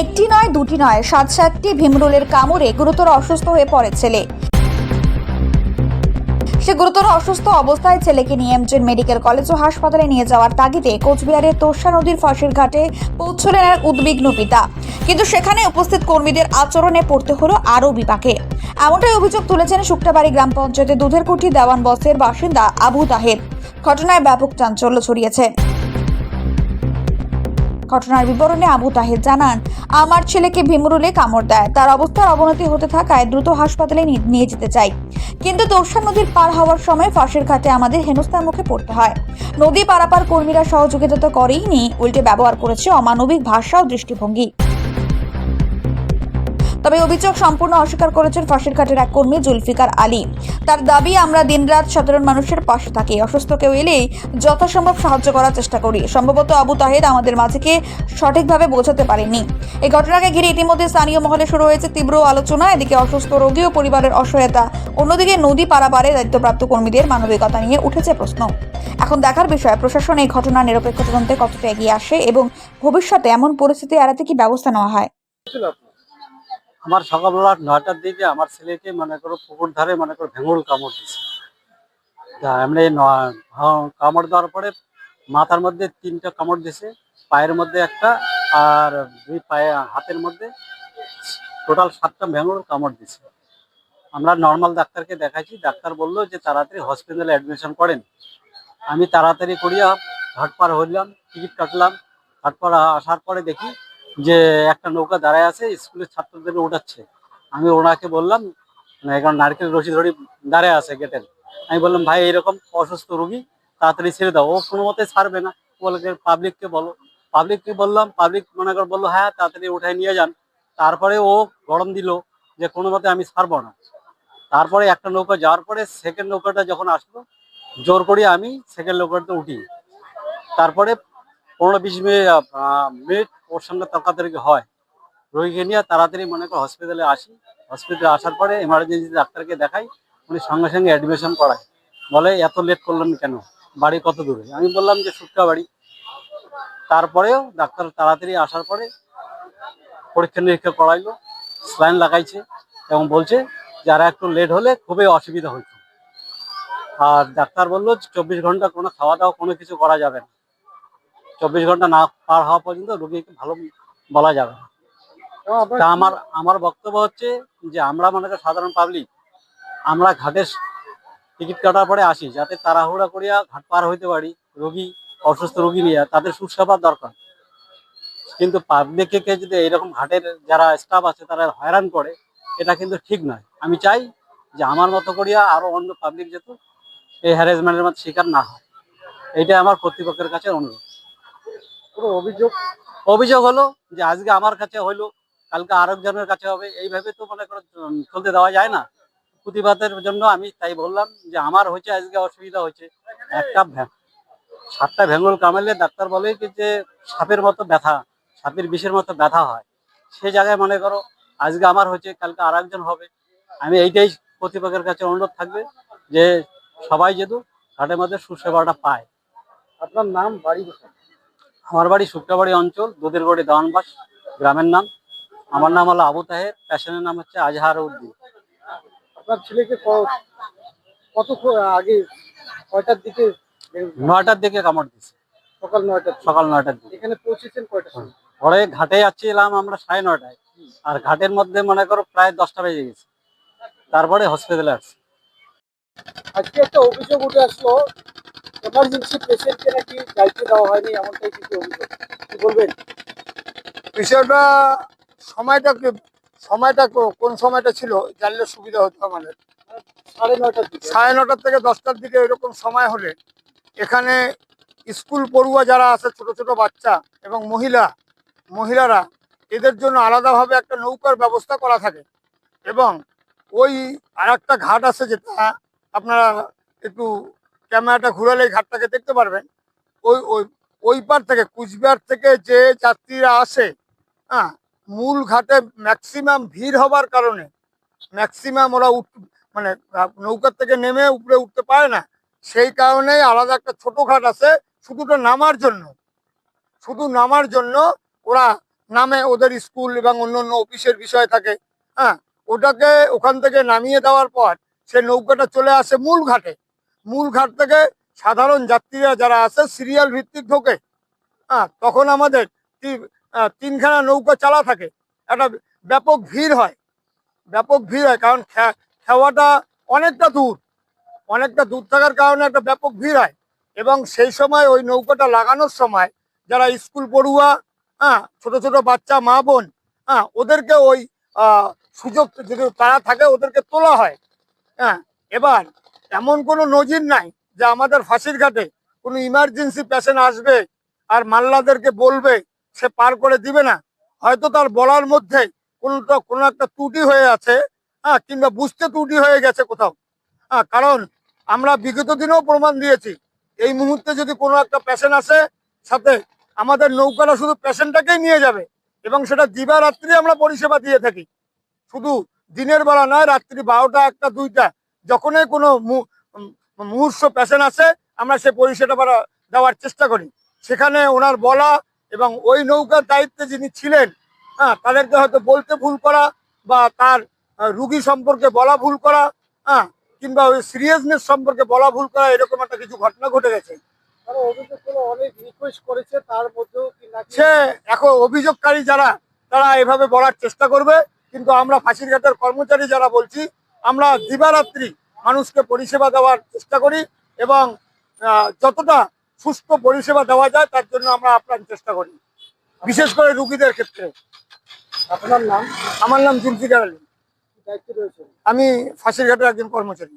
একটি নয়, দুটি নয়, সাত সাতটি ভীমরুলের কামড়ে গুরুতর অসুস্থ হয়ে পড়ে ছেলে। সে গুরুতর অসুস্থ অবস্থায় ছেলেকে নিয়ে এমজেন মেডিকেল কলেজ ও হাসপাতালে নিয়ে যাওয়ার তাগিদে কোচবিহারের তোষা নদীর ফাঁসির ঘাটে পৌঁছলেন এক উদ্বিগ্ন পিতা। কিন্তু সেখানে উপস্থিত কর্মীদের আচরণে পড়তে হলো আরও বিপাকে। এমনটাই অভিযোগ তুলেছেন শুক্তাবাড়ি গ্রাম পঞ্চায়েতের দুধের কুঠি দেওয়ান বসের বাসিন্দা আবু তাহের। ঘটনায় ব্যাপক চাঞ্চল্য ছড়িয়েছে। ঘটনার বিবরণে আবু তাহের জানান, আমার ছেলেকে ভিমরুলে কামড় দেয়। তার অবস্থার অবনতি হতে থাকায় দ্রুত হাসপাতালে নিয়ে যেতে চাই। কিন্তু তোরসা নদীর পার হওয়ার সময় ফাঁসের ঘাটে আমাদের হেনস্থার মুখে পড়তে হয়। নদী পারাপার কর্মীরা সহযোগিতা তো করেইনি। উল্টে ব্যবহার করেছে অমানবিক ভাষা ও দৃষ্টিভঙ্গি। তবে অভিযোগ সম্পূর্ণ অস্বীকার করেছেন ফাঁসির ঘাটের এক কর্মী জুলফিকার আলী। তার দাবি, আমরা দিনরাত সাধারণ মানুষের পাশে থাকি। অসুস্থ কেউ এলেই যথাসম্ভব সাহায্য করার চেষ্টা করি। সম্ভবত আবু তাহেদ আমাদের মাঝেকে সঠিকভাবে বোঝাতে পারেননি। এই ঘটনাকে ঘিরে ইতিমধ্যে স্থানীয় মহলে শুরু হয়েছে তীব্র আলোচনা। এদিকে অসুস্থ রোগী ও পরিবারের অসহায়তা। অন্যদিকে নদী পারাপারে দায়িত্বপ্রাপ্ত কর্মীদের মানবিকতা নিয়ে উঠেছে প্রশ্ন। এখন দেখার বিষয়, প্রশাসন এই ঘটনা নিরপেক্ষ তদন্তে কতটা এগিয়ে আসে এবং ভবিষ্যতে এমন পরিস্থিতি এড়াতে কি ব্যবস্থা নেওয়া হয়? আমার সকালবেলা নয়টার দিকে আমার ছেলেকে মনে করো পুকুর ধারে মনে করো ভেঙুল কামড় দিছে তা এমনি কামড় দেওয়ার পরে মাথার মধ্যে তিনটা কামড় দিছে পায়ের মধ্যে একটা আর দুই পায়ে, হাতের মধ্যে টোটাল সাতটা ভেঙুল কামড় দিছে আমরা নর্মাল ডাক্তারকে দেখাইছি, ডাক্তার বলল যে তাড়াতাড়ি হসপিটালে অ্যাডমিশন করেন। আমি তাড়াতাড়ি করিয়া ঘাট পার হইলাম, টিকিট কাটলাম। ঘাট পার আসার পরে দেখি যে একটা নৌকা দাঁড়ায় আছে, স্কুলের ছাত্রদের উঠাচ্ছে আমি ওনাকে বললাম না এখন নারকেল রশি ধরে দাঁড়ায় আছে গেটের আমি বললাম, ভাই, এরকম অসুস্থ রুগী, তাড়াতাড়ি ছেড়ে দাও। ও কোনো মতে ছাড়বে না। বলে পাবলিককে বলো। পাবলিককে বললাম পাবলিক মনে করে বলল হ্যাঁ তাড়াতাড়ি উঠায় নিয়ে যান। তারপরে ও গরম দিল যে কোনো মতে আমি ছাড়বো না। তারপরে একটা নৌকা যাওয়ার পরে সেকেন্ড নৌকাটা যখন আসলো, জোর করে আমি সেকেন্ড নৌকাতে উঠি। তারপরে পনেরো বিশ মিনিট ওর সঙ্গে তর্কাতর্কি হয়। রোগীকে নিয়ে তাড়াতাড়ি মনে করো হসপিটালে আসি। হসপিটালে আসার পরে এমার্জেন্সি ডাক্তারকে দেখাই, উনি সঙ্গে সঙ্গে অ্যাডমিশন করায়। বলে, এত লেট করলেন কেন? বাড়ি কত দূরে? আমি বললাম যে, সুটকা বাড়ি। তারপরেও ডাক্তার তাড়াতাড়ি আসার পরে পরীক্ষা নিরীক্ষা করাইলো স্লাইন লাগাইছে এবং বলছে যারা একটু লেট হলে খুবই অসুবিধা হইতো আর ডাক্তার বলল, চব্বিশ ঘণ্টা কোনো খাওয়া দাওয়া কোনো কিছু করা যাবে না। চব্বিশ ঘণ্টা না পার হওয়া পর্যন্ত রোগীকে ভালো বলা যাবে না। তা আমার আমার বক্তব্য হচ্ছে যে আমরা মনে করি সাধারণ পাবলিক আমরা ঘাটে টিকিট কাটার পরে আসি যাতে তাড়াহুড়া করিয়া ঘাট পার হইতে পারি রোগী অসুস্থ রোগী নিয়ে তাদের সুসেবার দরকার। কিন্তু পাবলিককে যদি এইরকম ঘাটের যারা স্টাফ আছে তারা হয়রান করে এটা কিন্তু ঠিক নয়। আমি চাই যে আমার মতো করিয়া আরও অন্য পাবলিক যেত এই হ্যারাসমেন্টের মধ্যে শিকার না হয়। এইটা আমার কর্তৃপক্ষের কাছে অনুরোধ। কোনো অভিযোগ অভিযোগ হলো যে আজকে আমার কাছে হইল, কালকে আরেকজনের কাছে হবে। এইভাবে তো মনে করো চলতে দেওয়া যায় না। প্রতিবাদের জন্য আমি তাই বললাম যে আমার হয়েছে, আজকে অসুবিধা হয়েছে। একটা সাতটা ভেঙ্গল কামালে ডাক্তার বলে কি যে সাপের মতো ব্যথা, সাপের বিষের মতো ব্যথা হয়। সে জায়গায় মনে করো, আজকে আমার হয়েছে, কালকে আর হবে। আমি এইটাই কর্তৃপক্ষের কাছে অনুরোধ থাকবে যে সবাই যেহেতু ঘাটের মধ্যে সুসেবাটা পায়। আপনার নাম, বাড়ি কোথায়? আমার বাড়ি শুক্রাবাড়ি অঞ্চল দুধের গড়ি দেওয়ানবাস গ্রামের নাম। আমার নাম হলো আবু তাহের প্যাশনের নাম হচ্ছে আজহার উদ্দিন। আপনার ছেলেকে কত আগে কয়টার দিকে নয়টার দিকে কামড় দিছে সকাল নয়টার সকাল নয়টার দিকে। এখানে পৌঁছেছেন কয়টার সময়? পরে ঘাটে যাচ্ছিলাম আমরা সাড়ে নয়টায়। আর ঘাটের মধ্যে মনে করো প্রায় দশটা বেজে গেছে। তারপরে হসপিটালে আসছি। আজকে একটা অভিযোগ উঠে আসলো এমার্জেন্সি পেশেন্টকে নাকি দায়িত্ব দেওয়া হয়নি এমনটাই কিছু অভিযোগ। কি বলবেন? বিষয়টা সময়টা কি- সময়টা কোন সময়টা ছিল জানলে সুবিধা হতো আমাদের। সাড়ে নয়টার দিকে। সাড়ে নটার থেকে দশটার দিকে এরকম সময় হলে এখানে স্কুল পড়ুয়া যারা আছে ছোট ছোট বাচ্চা এবং মহিলা মহিলারা এদের জন্য আলাদাভাবে একটা নৌকার ব্যবস্থা করা থাকে এবং ওই আর একটা ঘাট আছে যেটা আপনারা একটু ক্যামেরাটা ঘুরালে ঘাটটাকে দেখতে পারবেন। ওই ওই ওই পার থেকে, কুচবিহার থেকে যে যাত্রীরা আসে হ্যাঁ মূল ঘাটে ম্যাক্সিমাম ভিড় হবার কারণে, ম্যাক্সিমাম ওরা উঠ মানে নৌকার থেকে নেমে উপরে উঠতে পারে না। সেই কারণে আলাদা একটা ছোট ঘাট আছে, শুধুটা নামার জন্য। শুধু নামার জন্য ওরা নামে, ওদের স্কুল এবং অন্য অন্য অফিসের বিষয় থাকে হ্যাঁ ওটাকে ওখান থেকে নামিয়ে দেওয়ার পর সে নৌকাটা চলে আসে মূল ঘাটে। মূল ঘাট থেকে সাধারণ যাত্রীরা যারা আসে সিরিয়াল ভিত্তিক ঢোকে হ্যাঁ তখন আমাদের তিনখানা নৌকা চালা থাকে। একটা ব্যাপক ভিড় হয়। ব্যাপক ভিড় হয়, কারণ খেওয়াটা অনেকটা দূর। অনেকটা দূর থাকার কারণে একটা ব্যাপক ভিড় হয়। এবং সেই সময় ওই নৌকাটা লাগানোর সময় যারা স্কুল পড়ুয়া হ্যাঁ ছোট ছোট বাচ্চা, মা বোন হ্যাঁ ওদেরকে ওই সুযোগ যদি তারা থাকে, ওদেরকে তোলা হয়। হ্যাঁ এবার এমন কোনো নজির নাই যে আমাদের ফাঁসির ঘাটে কোনো ইমার্জেন্সি পেশেন্ট আসবে আর মাল্লাদেরকে বলবে সে পার করে দিবে না। হয়তো তার বলার মধ্যে কোনো তো- কোনো একটা ত্রুটি হয়ে আছে হ্যাঁ কিংবা বুঝতে ত্রুটি হয়ে গেছে কোথাও। হ্যাঁ কারণ আমরা বিগত দিনেও প্রমাণ দিয়েছি, এই মুহূর্তে যদি কোনো একটা পেশেন্ট আসে, সাথে আমাদের নৌকাটা শুধু পেশেন্টটাকেই নিয়ে যাবে এবং সেটা দিবারাত্রি আমরা পরিষেবা দিয়ে থাকি। শুধু দিনের বেলা নয়, রাত্রি বারোটা, একটা, দুইটা যখনই কোনো মুহূর্ত পেশেন্ট আসে আমরা সে পরিষেবা দেওয়ার চেষ্টা করি। সেখানে ওনার বলা এবং ওই নৌকার দায়িত্বে যিনি ছিলেন হ্যাঁ তাদেরকে হয়তো বলতে ভুল করা বা তার রুগী সম্পর্কে বলা ভুল করা হ্যাঁ কিংবা ওই সিরিয়াসনেস সম্পর্কে বলা ভুল করা এরকম একটা কিছু ঘটনা ঘটে গেছে। তারা অভিযোগগুলো অনেক রিকোয়েস্ট করেছে তার মধ্যেও কি নাকি সে এখন অভিযোগকারী যারা তারা এভাবে বলার চেষ্টা করবে কিন্তু আমরা ফাঁসির ঘাটের কর্মচারী যারা বলছি আমরা দিবারাত্রি মানুষকে পরিষেবা দেওয়ার চেষ্টা করি এবং যতটা সুস্থ পরিষেবা দেওয়া যায় তার জন্য আমরা আপ্রাণ চেষ্টা করি। বিশেষ করে রুগীদের ক্ষেত্রে। আপনার নাম? আমার নাম জুলফিকার আলী। আমি ফাঁসির ঘাটের একজন কর্মচারী।